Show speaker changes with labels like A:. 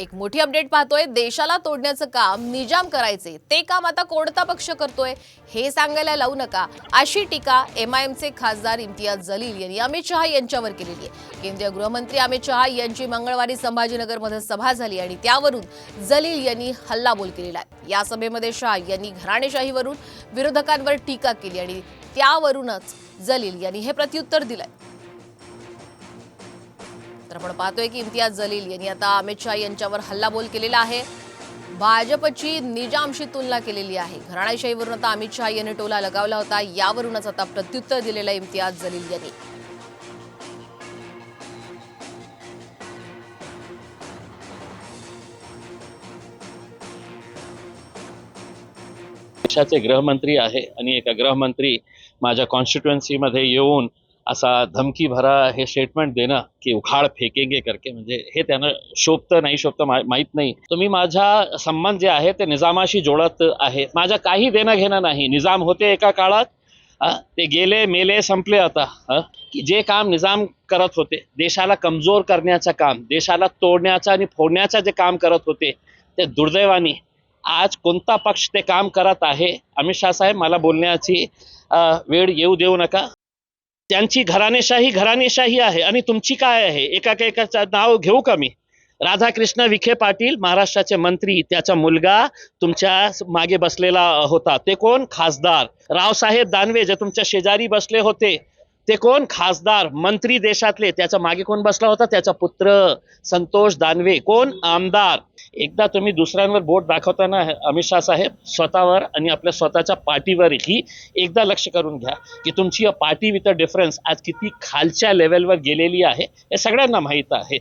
A: एक मोठी अपडेट पाहतोय. देशाला तोडण्याचं काम निजाम करायचे. ते काम आता कोणता पक्ष करतोय हे सांगायला लावू नका. अशी टीका एम आय एमचे खासदार इम्तियाज जलील यांनी अमित शहा यांच्यावर केलेली आहे. केंद्रीय गृहमंत्री अमित शहा यांची मंगळवारी संभाजीनगरमध्ये सभा झाली आणि त्यावरून जलील यांनी हल्लाबोल केलेला आहे. या सभेमध्ये शहा यांनी घराणेशाहीवरून विरोधकांवर टीका केली आणि त्यावरूनच जलील यांनी हे प्रत्युत्तर दिलंय. तर आपण पाहतोय की इम्तियाज जलील यांनी आता अमित शहा यांच्यावर हल्लाबोल केलेला आहे. भाजपची निजामशी तुलना केलेली आहे. घराणेशाहीवरून आता अमित शहा यांनी टोला लगावला होता. यावरूनच आता प्रत्युत्तर दिलेला इम्तियाज जलील यांनी.
B: देशाचे गृहमंत्री आहे आणि एका गृहमंत्री माझ्या कॉन्स्टिट्युएन्सीमध्ये येऊन असा धमकी भरा हे स्टेटमेंट देणं की उखाड फेकेंगे करके म्हणजे हे त्यानं शोभतं नाही शोभतं मा माहीत नाही. तुम्ही माझा संबंध जे आहे ते निजामाशी जोडत आहे. माझ्या काही देणं घेणं नाही. निजाम होते एका काळात ते गेले मेले संपले आता की जे काम निजाम करत होते देशाला कमजोर करण्याचं काम देशाला तोडण्याचं आणि फोडण्याचं जे काम करत होते ते दुर्दैवाने. आज कोणता पक्ष ते काम करत आहे? अमित शाह साहेब मला बोलण्याची वेळ येऊ देऊ नका. त्यांची घराणेशाही घराणेशाही आहे आणि तुमची काय आहे? एका एकाचं नाव घेऊ का मी? राधाकृष्ण विखे पाटील महाराष्ट्राचे मंत्री. त्याचा मुलगा तुमच्या मागे बसलेला होता. ते कोण? खासदार. रावसाहेब दानवे जे तुमच्या शेजारी बसले होते. ते कोण खासदार मंत्री देशातले त्याच्यामागे कोण बसला होता? त्याचा पुत्र संतोष दानवे. कोण? आमदार. एकदा तुम्ही दुसऱ्यांवर बोट दाखवताना अमित शाह साहेब स्वतःवर आणि आपल्या स्वतःच्या पार्टीवरही एकदा लक्ष करून घ्या की तुमची पार्टी विथ अ डिफरन्स आज किती खालच्या लेवलवर गेलेली आहे हे सगळ्यांना माहीत आहे.